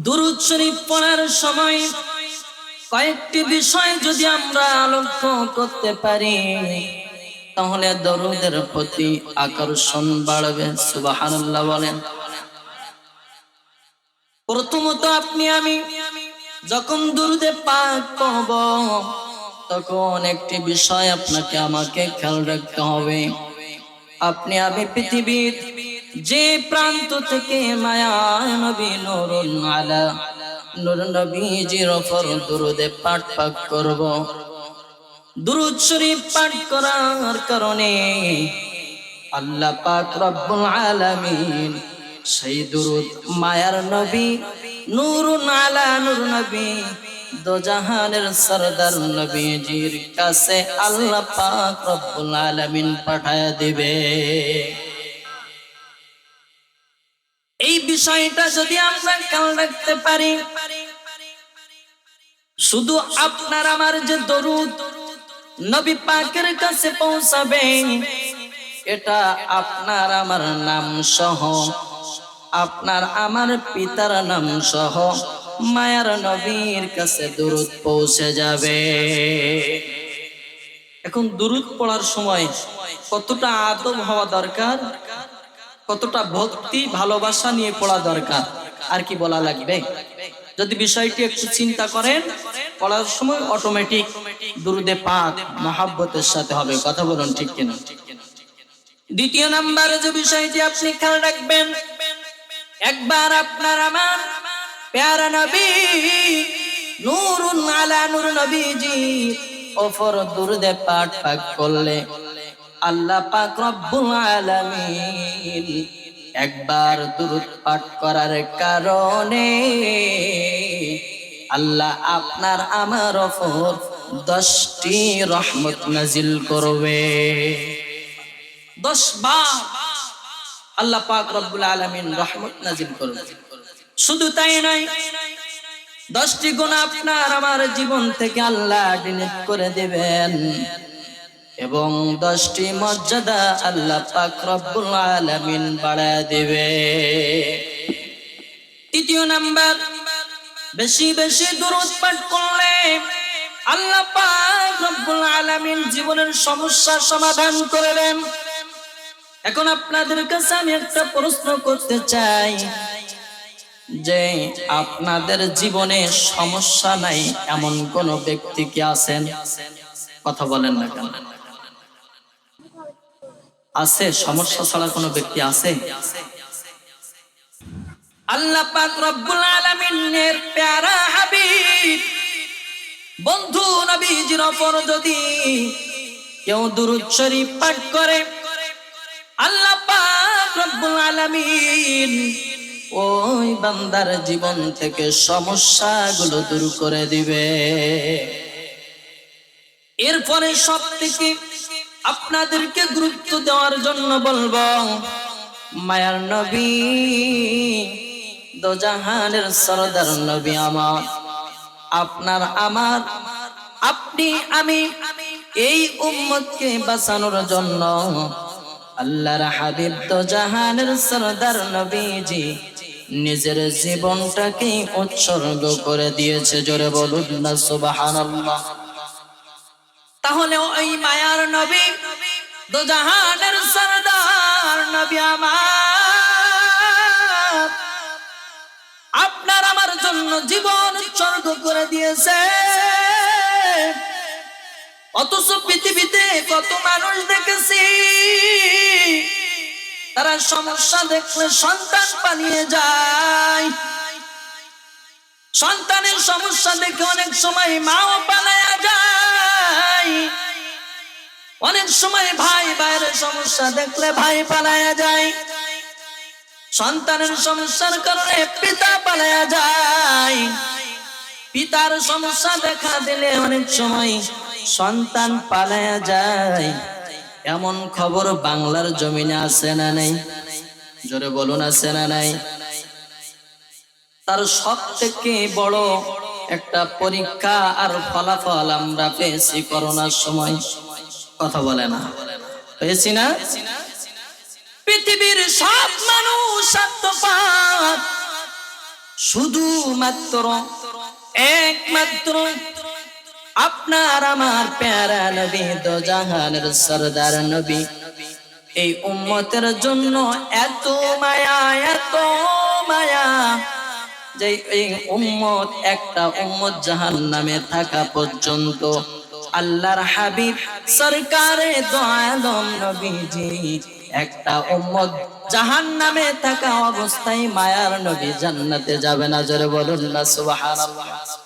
দুরুদ শরীফ পড়ার সময় কয়েকটি বিষয় যদি আমরা করতে পারি, তাহলে দরুদের প্রতি আকর্ষণ বাড়বে বলেন। প্রথমত আপনি, আমি যখন দুরুদে পাক পড়ব, তখন একটি বিষয় আপনাকে, আমাকে খেয়াল রাখতে হবে। আপনি, আমি পৃথিবীর যে প্রান্ত থেকে মায়া নবী নুরুন আলা, নূর নবীজির ওপর দুরুদে পাঠ পাক করব। দুরুদ শরীফ পাঠ করার কারণে আল্লাহ পাক রব্বুল আলামিন সেই দুরুদ মায়ার নবী, নুরুন আলা, নূর নবী, দোজাহানের সরদার নবীজির কাছে আল্লাহ পাক রব্বুল আলামিন পাঠায় দিবে। বিষয়টা যদি আমরা খেয়াল রাখতে পারি, শুধু আপনার আমার যে দরুদ নবী পাকের কাছে পৌঁছাবে, এটা আপনার আমার নাম সহ, আপনার আমার পিতার নাম সহ মায়ার নবীর কাছে দরুদ পৌঁছে যাবে। এখন দুরুদ পড়ার সময় কতটা আদব হওয়া দরকার? কতটা ভক্তি, ভালোবাসা নিয়ে পড়া দরকার? আর কি বলা লাগবে? যদি বিষয়টি একটু চিন্তা করেন, পড়ার সময় অটোমেটিক দুরুদে পাক মহাব্বতের সাথে হবে। কথা বলুন ঠিক কিনা? দ্বিতীয় নাম্বারে, যে বিষয়টি আপনি খেয়াল রাখবেন, একবার আপনার আমার প্যারা নবী, নূরুন আলা নূর নবীজি ওপর দুরুদে পাঠ পাক করলে আল্লাহ পাক রব্বুল আলামিন একবার দুরুদ পাঠ করার কারণে আল্লাহ আপনার আমার ওপর দশটি রহমত নাজিল করবে। দশ বার আল্লাহ পাক রব্বুল আলামিন রহমত নাজিল করবে। শুধু তাই নয়, দশটি গুণ আপনার আমার জীবন থেকে আল্লাহ ডিলিট করে দেবেন। এবং দশটি মর্যাদা আল্লাহ পাক রব্বুল আলামিন বাড়ায় দেবে। তৃতীয় নাম্বার, বেশি বেশি দূরত পাঠ করলে আল্লাহ পাক রব্বুল আলামিন জীবনের সমস্যার সমাধান করে দেন। এখন আপনাদের কাছে আমি একটা প্রশ্ন করতে চাই, যে আপনাদের জীবনে সমস্যা নাই এমন কোন ব্যক্তি কি আছেন? কথা বলেন না কেন। আছে? সমস্যা ছাড়া কোনো ব্যক্তি আছে? আল্লাহ পাক রব্বুল আলামিনের প্যারা হাবিব। বন্ধু নবীজির ওপর যদি কেউ দুরূদ শরীফ পাঠ করে, আল্লাহ পাক রব্বুল আলামিন ওই বান্দার জীবন থেকে সমস্যাগুলো দূর করে দিবে। এরপরে সব থেকে আপনাদেরকে গুরুত্ব দেওয়ার জন্য বলব, মায়ার নবী, দোজাহানের সরদার নবী আমার। আপনার আমার, আপনি, আমি, এই উম্মতকে বাঁচানোর জন্য আল্লাহর হাবিব তো জাহানের সরদার নবীজি নিজের জীবনটাকে উৎসর্গ করে দিয়েছে। জোরে বলুন না, সুবহানাল্লাহ। তাহলে ওই মায়ার নবী দো জাহানের সরদার নবী আমার। আপনার আমার জন্য জীবন উৎসর্গ করে দিয়েছে। অথচ পৃথিবীতে কত মানুষ দেখেছি, তারা সমস্যা দেখলে সন্তান পালিয়ে যায়। সন্তানের সমস্যা দেখে অনেক সময় মাও পালায়া যায়। অনেক সময় ভাই ভাইয়ের সমস্যা দেখলে ভাই পালায়া যায়। সন্তানের সমস্যার কারণে পিতা পালায়া যায়। পিতার সমস্যা দেখা দিলে অনেক সময় সন্তান পালায়া যায়। এমন খবর বাংলার জমিনে আছে না নাই? জোরে বলুন, আছে না নাই? তার সব থেকে বড় একটা পরীক্ষা আর ফলাফল আমরা পেয়েছি করোনার সময়। কথা বলে না। পেয়েছি না? পৃথিবীর সব মানুষ স্বার্থপাত শুধুমাত্র একমাত্র আপনার আমার প্যারা নবী দো জাহানের সরদার নবী। এই উম্মতের জন্য এত মায়া এত মায়া যে এই উম্মত একটা উম্মত জাহান নামে থাকা পর্যন্ত আল্লাহর হাবিব, সরকারে দয়ালম নবীজি। একটা উম্মত জাহান নামে থাকা অবস্থায় মায়ার নবী জান্নাতে যাবে। না জোরে বলুন না, সুবহানাল্লাহ।